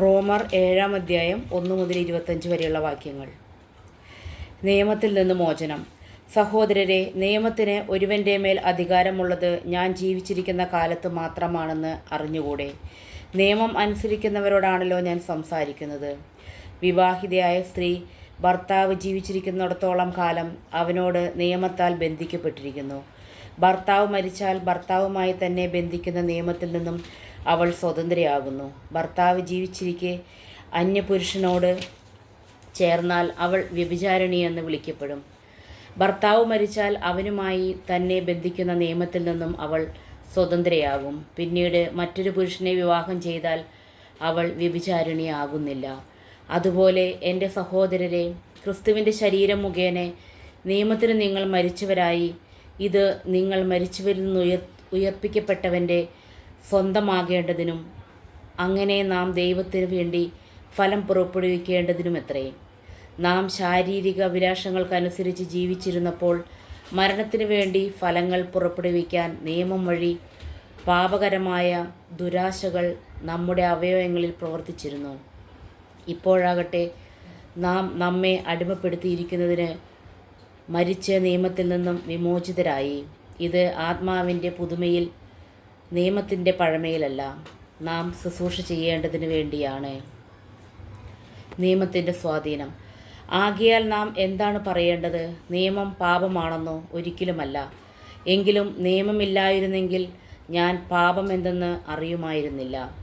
റോമർ ഏഴാം അധ്യായം ഒന്ന് മുതൽ ഇരുപത്തഞ്ച് വരെയുള്ള വാക്യങ്ങൾ. നിയമത്തിൽ നിന്ന് മോചനം. സഹോദരരെ നിയമത്തിന് ഒരുവന്റെ മേൽ അധികാരമുള്ളത് ഞാൻ ജീവിച്ചിരിക്കുന്ന കാലത്ത് മാത്രമാണെന്ന് അറിഞ്ഞുകൂടെ? നിയമം അനുസരിക്കുന്നവരോടാണല്ലോ ഞാൻ സംസാരിക്കുന്നത്. വിവാഹിതയായ സ്ത്രീ ഭർത്താവ് ജീവിച്ചിരിക്കുന്നിടത്തോളം കാലം അവനോട് നിയമത്താൽ ബന്ധിക്കപ്പെട്ടിരിക്കുന്നു. ഭർത്താവ് മരിച്ചാൽ ഭർത്താവുമായി തന്നെ ബന്ധിക്കുന്ന നിയമത്തിൽ നിന്നും അവൾ സ്വതന്ത്രയാകുന്നു. ഭർത്താവ് ജീവിച്ചിരിക്കെ അന്യപുരുഷനോട് ചേർന്നാൽ അവൾ വ്യഭിചാരിണി എന്ന് വിളിക്കപ്പെടും. ഭർത്താവ് മരിച്ചാൽ അവനുമായി തന്നെ ബന്ധിക്കുന്ന നിയമത്തിൽ നിന്നും അവൾ സ്വതന്ത്രയാകും. പിന്നീട് മറ്റൊരു പുരുഷനെ വിവാഹം ചെയ്താൽ അവൾ വ്യഭിചാരിണിയാകുന്നില്ല അതുപോലെ എന്റെ സഹോദരരെ ക്രിസ്തുവിന്റെ ശരീരം മുഖേന നിയമത്തിന് നിങ്ങൾ മരിച്ചവരായി. ഇത് നിങ്ങൾ മരിച്ചവരിൽ നിന്ന് ഉയർ ഉയർപ്പിക്കപ്പെട്ടവന്റെ സ്വന്തമാകേണ്ടതിനും അങ്ങനെ നാം ദൈവത്തിന് വേണ്ടി ഫലം പുറപ്പെടുവിക്കേണ്ടതിനും എത്രയും നാം ശാരീരിക അഭിലാഷങ്ങൾക്കനുസരിച്ച് ജീവിച്ചിരുന്നപ്പോൾ മരണത്തിനു വേണ്ടി ഫലങ്ങൾ പുറപ്പെടുവിക്കാൻ നിയമം വഴി പാപകരമായ ദുരാശകൾ നമ്മുടെ അവയവങ്ങളിൽ പ്രവർത്തിച്ചിരുന്നു. ഇപ്പോഴാകട്ടെ നാം നമ്മെ അടിമപ്പെടുത്തിയിരിക്കുന്നതിന് മരിച്ച നിയമത്തിൽ നിന്നും വിമോചിതരായി. ഇത് ആത്മാവിന്റെ പുതുമയിൽ നിയമത്തിന്റെ പഴമയിലല്ല നാം ശുശ്രൂഷ ചെയ്യേണ്ടതിന് വേണ്ടിയാണ്. നിയമത്തിന്റെ സ്വാധീനം. ആകിയാൽ നാം എന്താണ് പറയേണ്ടത്? നിയമം പാപമാണെന്നോ ഒരിക്കലുമല്ല. എങ്കിലും നിയമമില്ലായിരുന്നെങ്കിൽ ഞാൻ പാപം എന്തെന്ന് അറിയുമായിരുന്നില്ല.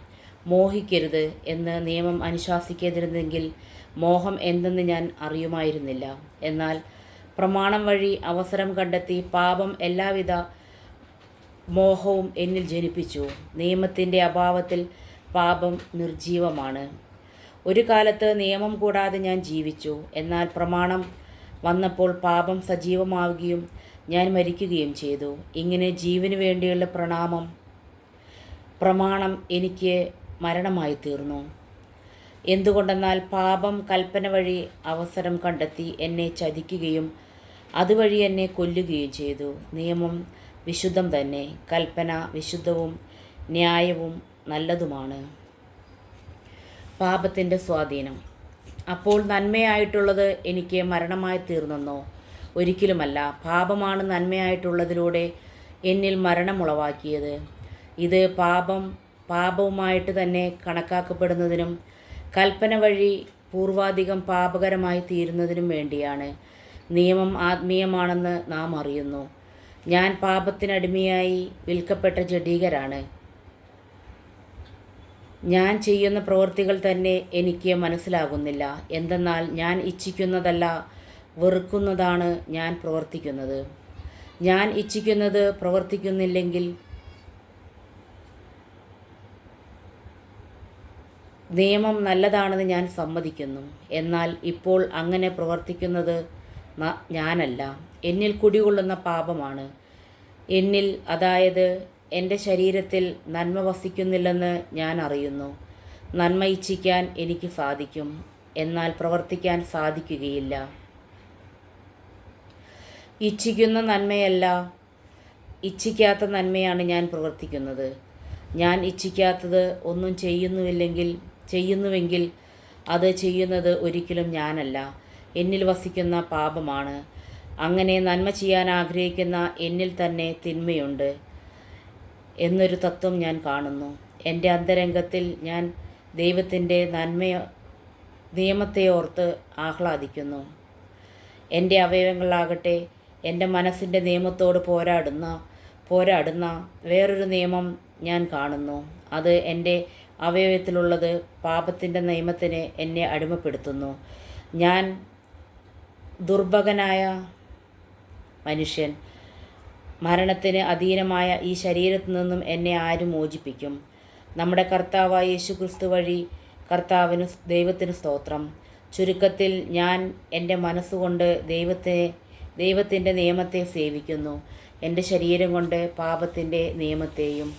മോഹിക്കരുത് എന്ന് നിയമം അനുശാസിക്കാതിരുന്നെങ്കിൽ മോഹം എന്തെന്ന് ഞാൻ അറിയുമായിരുന്നില്ല. എന്നാൽ പ്രമാണം വഴി അവസരം കണ്ടെത്തി പാപം എല്ലാവിധ മോഹവും എന്നിൽ ജനിപ്പിച്ചു. നിയമത്തിന്റെ അഭാവത്തിൽ പാപം നിർജീവമാണ് ഒരു കാലത്ത് നിയമം കൂടാതെ ഞാൻ ജീവിച്ചു. എന്നാൽ പ്രമാണം വന്നപ്പോൾ പാപം സജീവമാവുകയും ഞാൻ മരിക്കുകയും ചെയ്തു. ഇങ്ങനെ ജീവന് വേണ്ടിയുള്ള പ്രണാമം പ്രമാണം എനിക്ക് മരണമായി തീർന്നു. എന്തുകൊണ്ടെന്നാൽ പാപം കൽപ്പന വഴി അവസരം കണ്ടെത്തി എന്നെ ചതിക്കുകയും അതുവഴി എന്നെ കൊല്ലുകയും ചെയ്തു. നിയമം വിശുദ്ധം തന്നെ. കൽപ്പന വിശുദ്ധവും ന്യായവും നല്ലതുമാണ്. പാപത്തിന്റെ സ്വാധീനം. അപ്പോൾ നന്മയായിട്ടുള്ളത് എനിക്ക് മരണമായി തീർന്നെന്നോ? ഒരിക്കലുമല്ല. പാപമാണ് നന്മയായിട്ടുള്ളതിലൂടെ എന്നിൽ മരണമുളവാക്കിയത് ഇത് പാപം പാപവുമായിട്ട് തന്നെ കണക്കാക്കപ്പെടുന്നതിനും കൽപ്പന വഴി പൂർവാധികം പാപകരമായി തീരുന്നതിനും വേണ്ടിയാണ്. നിയമം ആത്മീയമാണെന്ന് നാം അറിയുന്നു. ഞാൻ പാപത്തിനടിമയായി വിൽക്കപ്പെട്ട ജഡീകരാണ്. ഞാൻ ചെയ്യുന്ന പ്രവൃത്തികൾ തന്നെ എനിക്ക് മനസ്സിലാകുന്നില്ല. എന്തെന്നാൽ ഞാൻ ഇച്ഛിക്കുന്നതല്ല വെറുക്കുന്നതാണ് ഞാൻ പ്രവർത്തിക്കുന്നത്. ഞാൻ ഇച്ഛിക്കുന്നത് പ്രവർത്തിക്കുന്നില്ലെങ്കിൽ നിയമം നല്ലതാണെന്ന് ഞാൻ സമ്മതിക്കുന്നു. എന്നാൽ ഇപ്പോൾ അങ്ങനെ പ്രവർത്തിക്കുന്നത് ഞാനല്ല. എന്നിൽ കുടികൊള്ളുന്ന പാപമാണ്. എന്നിൽ അതായത് എന്റെ ശരീരത്തിൽ നന്മ വസിക്കുന്നില്ലെന്ന് ഞാൻ അറിയുന്നു. നന്മ ഇച്ഛിക്കാൻ എനിക്ക് സാധിക്കും. എന്നാൽ പ്രവർത്തിക്കാൻ സാധിക്കുകയില്ല. ഇച്ഛിക്കുന്ന നന്മയല്ല ഇച്ഛിക്കാത്ത നന്മയാണ് ഞാൻ പ്രവർത്തിക്കുന്നത്. ഞാൻ ഇച്ഛിക്കാത്തത് ഒന്നും ചെയ്യുന്നുമില്ലെങ്കിൽ ചെയ്യുന്നുവെങ്കിൽ അത് ചെയ്യുന്നത് ഒരിക്കലും ഞാനല്ല. എന്നിൽ വസിക്കുന്ന പാപമാണ്. അങ്ങനെ നന്മ ചെയ്യാൻ ആഗ്രഹിക്കുന്ന എന്നിൽ തന്നെ തിന്മയുണ്ട് എന്നൊരു തത്വം ഞാൻ കാണുന്നു. എന്റെ അന്തരംഗത്തിൽ ഞാൻ ദൈവത്തിന്റെ നന്മ നിയമത്തെ ഓർത്ത് ആഹ്ലാദിക്കുന്നു. എന്റെ അവയവങ്ങളാകട്ടെ എന്റെ മനസ്സിന്റെ നിയമത്തോട് പോരാടുന്ന പോരാടുന്ന വേറൊരു നിയമം ഞാൻ കാണുന്നു. അത് എന്റെ അവയവത്തിലുള്ളത് പാപത്തിന്റെ നിയമത്തിന് എന്നെ അടിമപ്പെടുത്തുന്നു. ഞാൻ ദുർഭകനായ മനുഷ്യൻ. മരണത്തിന് അധീനമായ ഈ ശരീരത്തിൽ നിന്നും എന്നെ ആര് മോചിപ്പിക്കും? നമ്മുടെ കർത്താവായ യേശു ക്രിസ്തു വഴി കർത്താവിന് ദൈവത്തിന് സ്തോത്രം. ചുരുക്കത്തിൽ ഞാൻ എന്റെ മനസ്സുകൊണ്ട് ദൈവത്തെ ദൈവത്തിന്റെ നിയമത്തെ സേവിക്കുന്നു. എന്റെ ശരീരം കൊണ്ട് പാപത്തിന്റെ നിയമത്തെയും.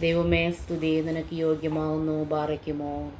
ദൈവമേ സ്തുതി. നിനക്ക് യോഗ്യമാവുന്നു. ബാറയ്ക്കുമോ?